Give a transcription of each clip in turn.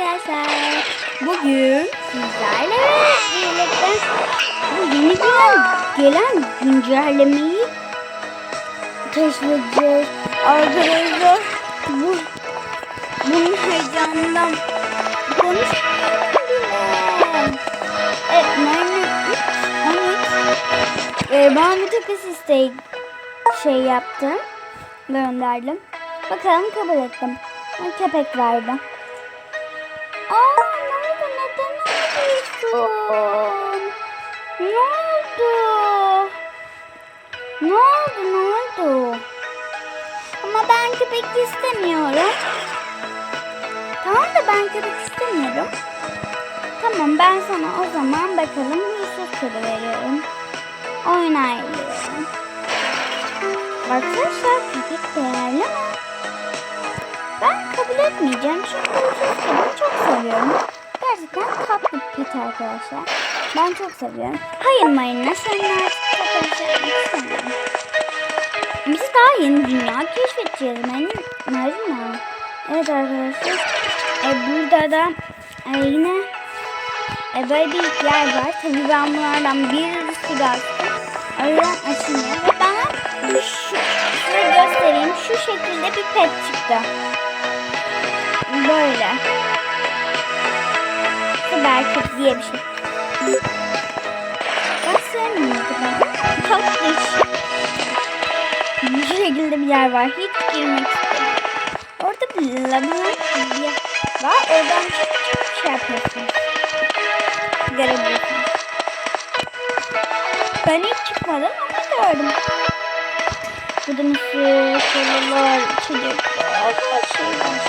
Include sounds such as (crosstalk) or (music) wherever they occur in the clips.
arkadaşlar. Bugün sizlerle birlikte bu yeni gelen, gelen güncellemeyi keşfedeceğiz. Arkadaşlar bu bunun heyecanından bile. Evet, Mermi 13 ee, bana bir takas isteği şey yaptım. Gönderdim. Bakalım kabul ettim. Köpek verdi. Aa oldu? Neden ağlıyorsun? Ne oldu? Ne oldu? Ne oldu? Ama ben köpek istemiyorum. Tamam da ben köpek istemiyorum. Tamam ben sana o zaman bakalım Yusuf kedi veriyorum. Oynayıyorum. Arkadaşlar köpek değerli ama ben kabul etmeyeceğim çünkü Yusuf kedimi çok seviyorum. Gerçekten tatlı bir pet arkadaşlar. Ben çok seviyorum. Hayır Marina senin artık. Biz daha yeni dünya keşfedeceğiz Marina. Evet arkadaşlar. E, burada da e, yine e, böyle bir yer var. Tabii ben bunlardan bir sürü açtım. O yüzden açılmıyor. Ve bana şu, size göstereyim. Şu şekilde bir pet çıktı. Böyle. Süper pet diye bir şey. Ben sevmiyordum ben. Tatlış. Bu şekilde bir yer var. Hiç girmek istemiyorum. Orada bir labirent gibi var. Oradan çok çok şey yapıyorsunuz. Görebiliyorsunuz. Ben hiç çıkmadım ama gördüm. Burada mısır, kolalar, içecekler, her şey var.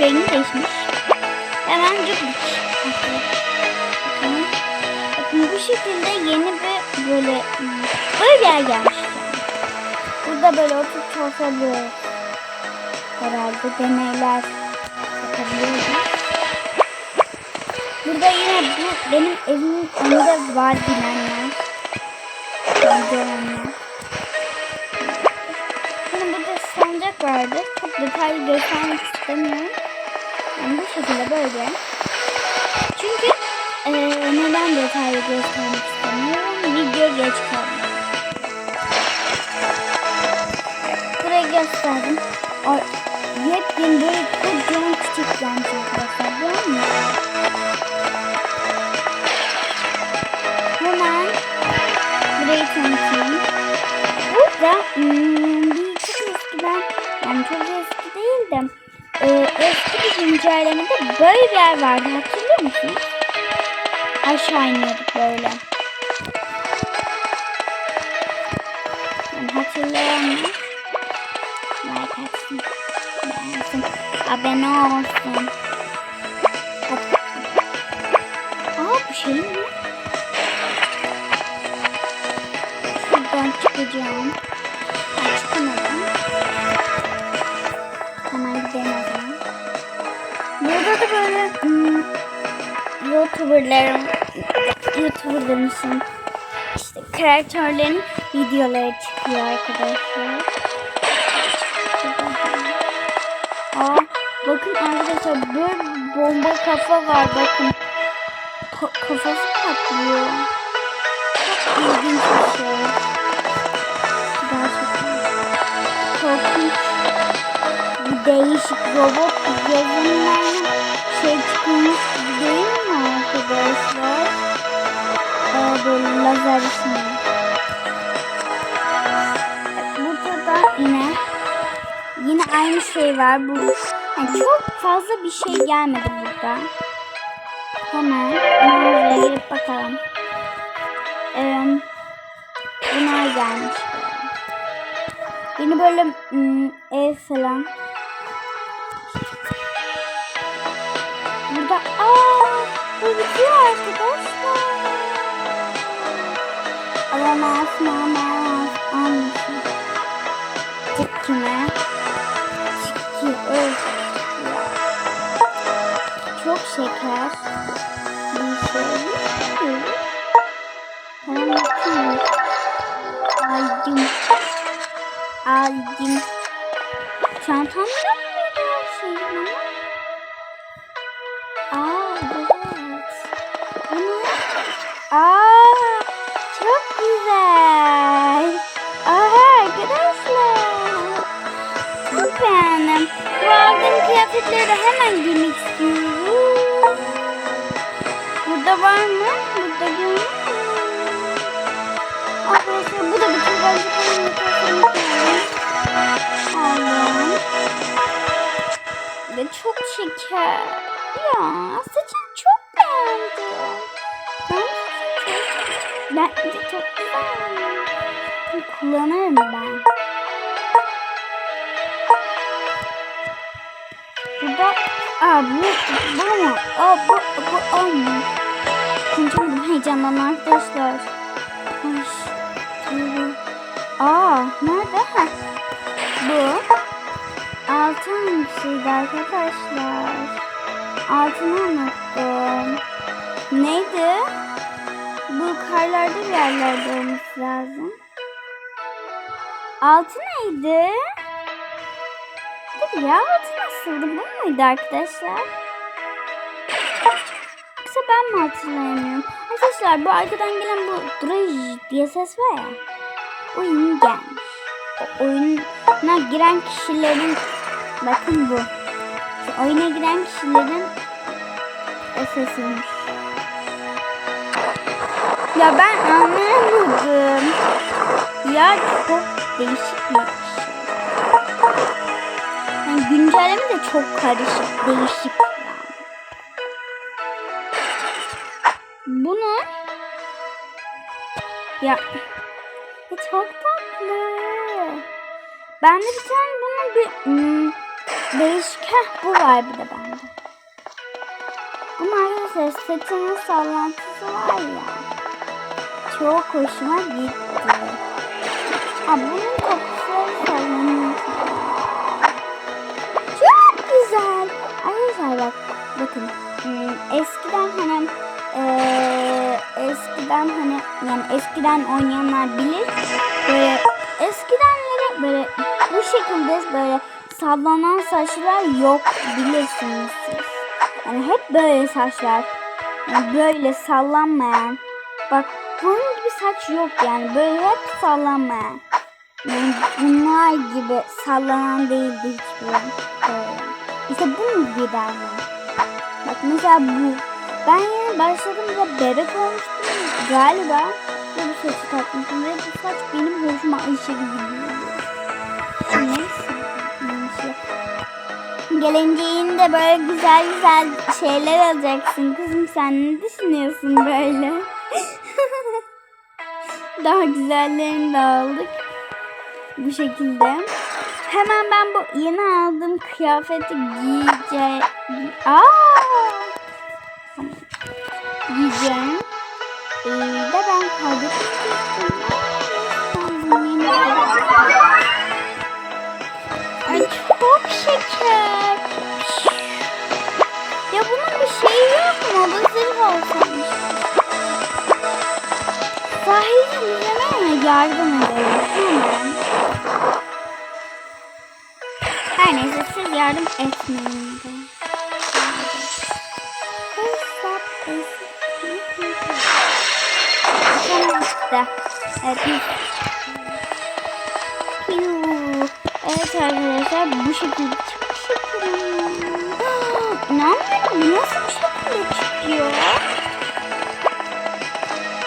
Rengi değişmiş. Hemen çok Bakın. Bakın bu şekilde yeni bir böyle hmm, böyle bir yer gelmiş. Burada böyle oturup çalışabiliyoruz. Herhalde deneyler yapabiliyoruz. Burada yine bu benim evimin önünde var bilenler. Görenler. Şimdi burada sancak vardı. Çok detaylı göstermek istemiyorum. Şekilde böyle. Çünkü e, neden detaylı göstermek istemiyorum? Video geç kaldı. Burayı gösterdim. O yepyeni böyle kocaman böyle bir yer vardı. Hatırlıyor musunuz? Aşağı iniyorduk böyle. Yani hatırlayanlar like atsın. Beğensin. Abone olsun. Aa bu şey mi? Şuradan çıkacağım. YouTuber'ların YouTuber'ların için işte kreatörlerin videoları çıkıyor arkadaşlar. Aa, bakın arkadaşlar bir bomba kafa var bakın. Ka- kafası patlıyor. Çok ilginç bir şey. Gerçekten. Korkunç. Değişik robot gözünden şey çıkmış arkadaşlar? Ee, böyle lazer ismi. Burada da yine yine aynı şey var. Bu yani çok fazla bir şey gelmedi burada. Hemen mağazaya girip bakalım. gelmiş. Yeni böyle hmm, ev falan. Burada aa bu bitiyor arkadaşlar. Alamaz, alamaz, almışım. Tık kime? Çık öf. Ya. Çok şeker. Bir şey. Tamam bakayım. Aldım. Aldım. De hemen giymek istiyorum. Burada var mı? Burada görünüyor mu? Arkadaşlar bu da bütün bence aldım. Ve çok şeker. Ya saçını çok beğendim. Ben bence çok güzel. Kullanırım ben. Aa bu bu mu? Aa bu bu o mu? Konuşamadım heyecandan arkadaşlar. Ay. Aa nerede? Ha. Bu. Altın bir şeydi arkadaşlar. Altını unuttum. Neydi? Bu karlarda bir yerlerde olması lazım. Altı neydi? Dur ya altı nasıldı? Bu muydu arkadaşlar? Yoksa ben mi hatırlayamıyorum? Arkadaşlar bu arkadan gelen bu Draj diye ses var ya. O yeni gelmiş. O oyuna giren kişilerin bakın bu. Şu oyuna giren kişilerin sesiymiş. Ya ben anlayamadım. Ya çok değişik bir güncelleme de çok karışık, değişik. Bunu ya, ya çok tatlı. Bende bir tane bunun bir hmm, değişik heh, bu var bir de bende. Bunun arkadaşlar saçının sallantısı var ya. Çok hoşuma gitti. Aa, bunun kokusu sallanıyor. Eskiden hani yani eskiden oynayanlar bilir böyle eskidenlere böyle bu şekilde böyle sallanan saçlar yok bilirsiniz siz. Yani hep böyle saçlar. Yani böyle sallanmayan. Bak bunun gibi saç yok yani. Böyle hep sallanmayan. Yani bunlar gibi sallanan değildi hiçbiri. Böyle. İşte bunun gibi yani. Bak mesela bu. Ben yeni başladığımda bebek olmuştum galiba. Ve bu saçı takmıştım ve bu saç benim hoşuma aşırı gidiyor. Neyse. Neyse. Geleceğinde böyle güzel güzel şeyler alacaksın kızım. Sen ne düşünüyorsun böyle? (laughs) Daha güzellerini de aldık. Bu şekilde. Hemen ben bu yeni aldığım kıyafeti giyeceğim. Aa! Tamam. Giyeceğim. Ee, de ben kaybetmiştim. Ay çok şeker. Ya bunun bir şeyi yok mu? Bu zırh olsaymış. Sahil yüzüne yardım edelim. Her neyse siz yardım etmeyin Evet. Piu. Evet arkadaşlar bu şekilde şekerim. İnanmıyorum nasıl bir şekilde çıkıyor?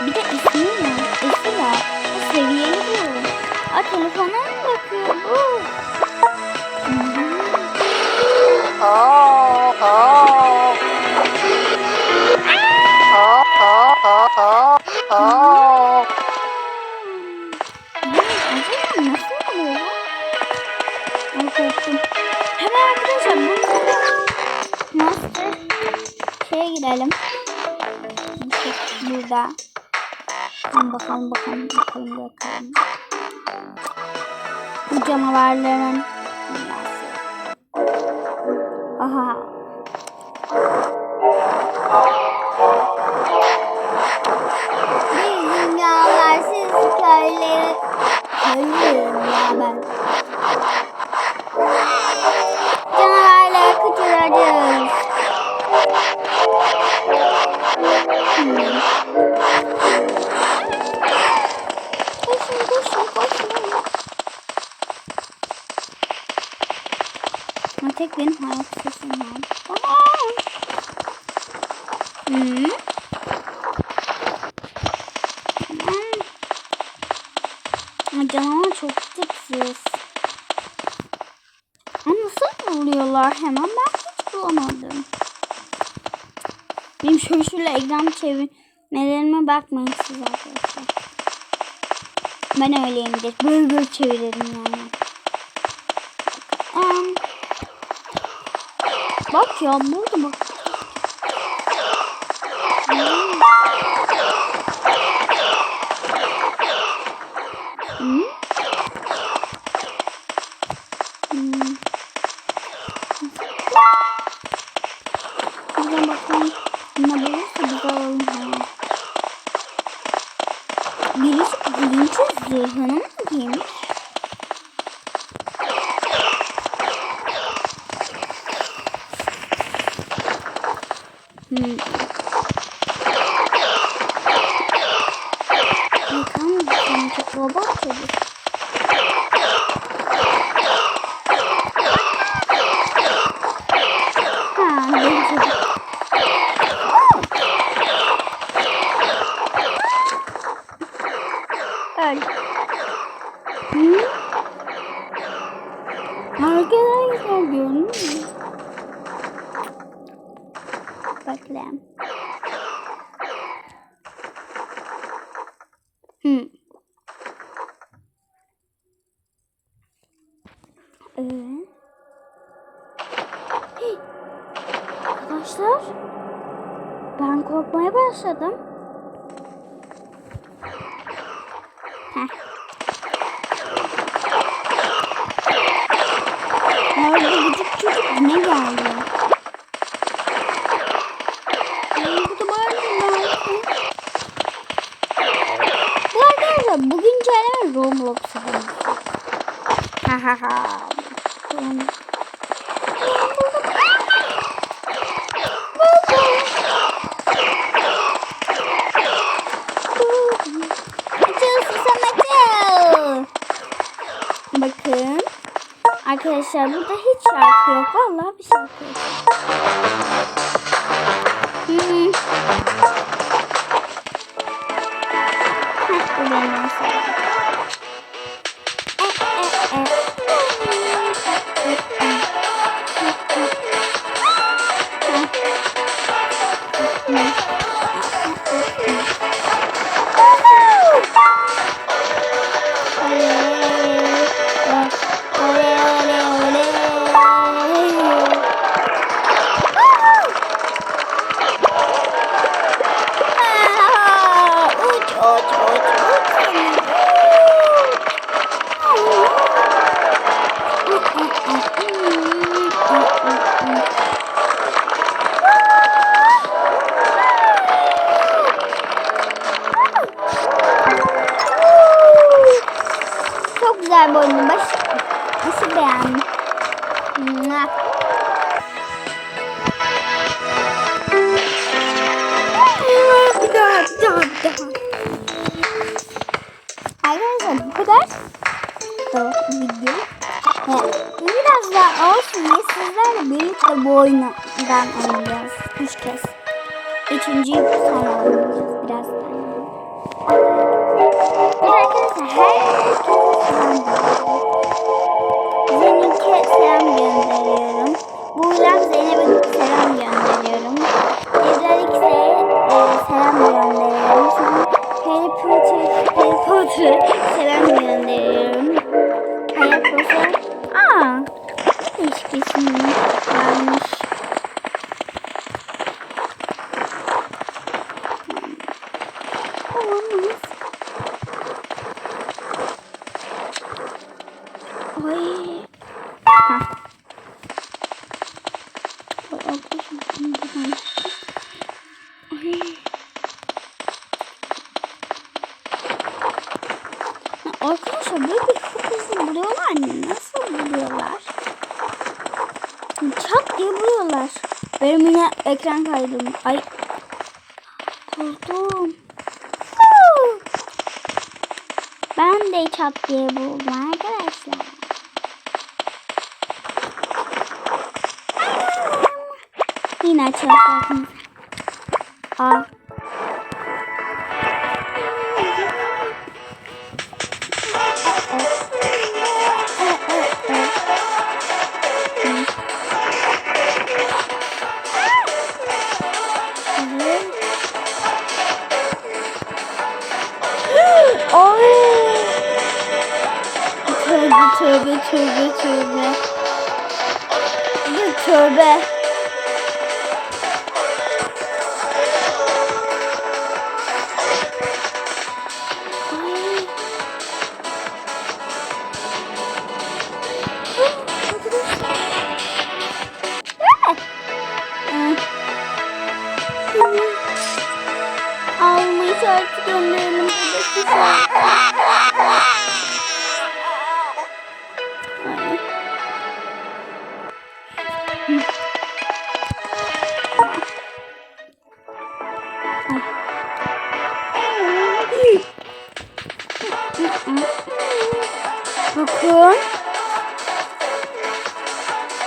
Bir de ismi mi? Bu seviyeli bu. Aa telefona mı bakıyor bu? Burada. Bakalım bakalım bakalım bakalım. Bu canavarların. Aha. Biz dünyalar siz köyleri köylüyüm ya ben. Benim şöyle şöyle ekran çevirmelerime bakmayın siz arkadaşlar. Ben öyleyimdir. Böyle böyle çeviririm yani. Um, bak ya burada bak. Hmm. Hmm. Bakalım bakalım çok robot çocuk. Ha, deli çocuk. Öl. Hı? Arkadaşlar gördün mü? Bakalım. Hı. Evet. Hey. Arkadaşlar. Ben korkmaya başladım. Heh. Nerede küçük çocuk ne geldi? Ay, bu da bağırıyor lan. Bu arkadaşlar bugün çare Roblox'a Ha ha ha. Açıl susam açıl. Bakın. Arkadaşlar burada hiç şarkı yok. Vallahi bir şarkı yok. Hmm. Video. Ve biraz daha olsun diye sizlerle birlikte bu oyundan oynayacağız. Üç kez. Üçüncüyü sonra oynayacağız birazdan. Bir arkadaşlar herkese selam Zeynep'e selam gönderiyorum. Buğra'm Zeynep'e selam gönderiyorum. Ezra'ya e, selam gönderiyorum. Sonra Harry Potter, Harry Potter'a değişik isim varmış. olamaz. Ay. Hah. Ay, arkadaşım, bunu da ben- Ay. Ya Arkadaşlar böyle bir çok hızlı buluyorlar mı? Nasıl buluyorlar? Çat diye buluyorlar. Benim yine ekran kaydım. Ay. Buldum. Huu. Ben de çat diye buldum arkadaşlar. Yine açalım. Aa. Tövbe.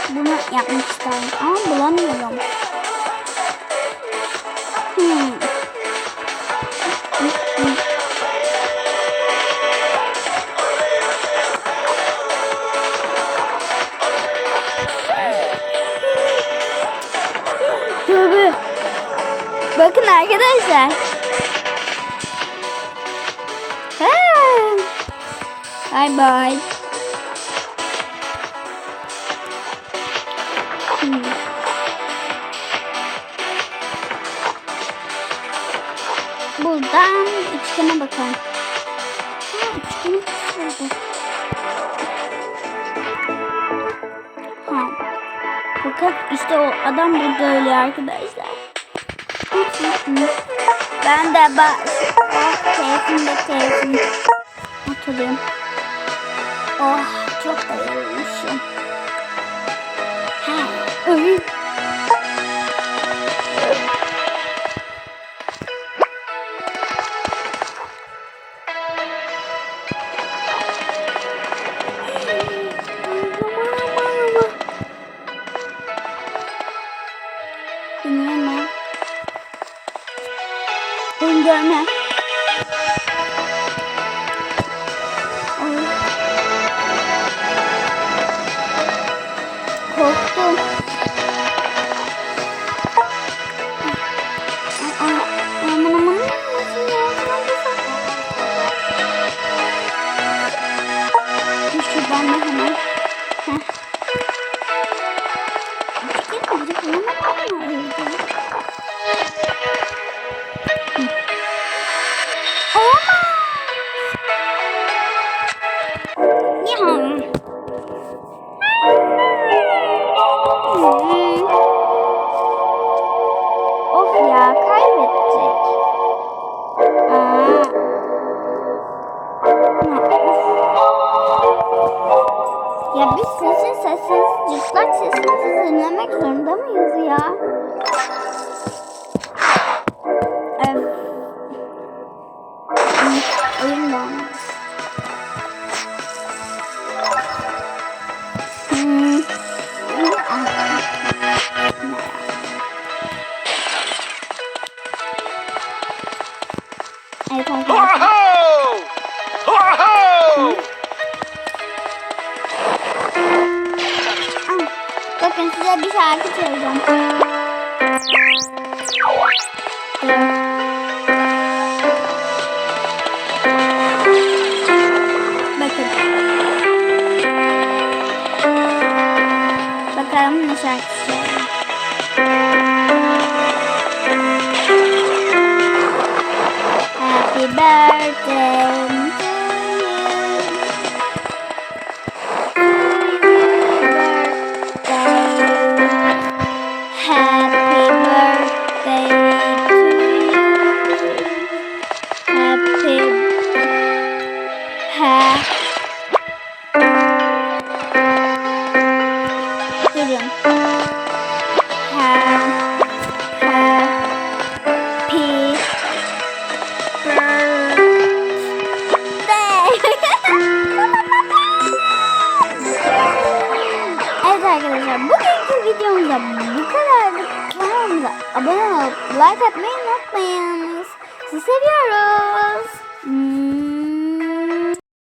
Bunu yapmak isterim ama bulamıyorum. Hmm. Tövbe. Bakın arkadaşlar. Bye bye. Bakalım. Ha. Bakın işte o adam burada ölüyor arkadaşlar. Ben de bak. Keyfim de keyfim. Oturayım. Oh çok da yorulmuşum. Ha. Ay. Dinleme. Beni görme. Ay. Evet arkadaşlar. Bakın size bir şarkı söyleyeceğim. Bakın. Bakalım ne şarkısı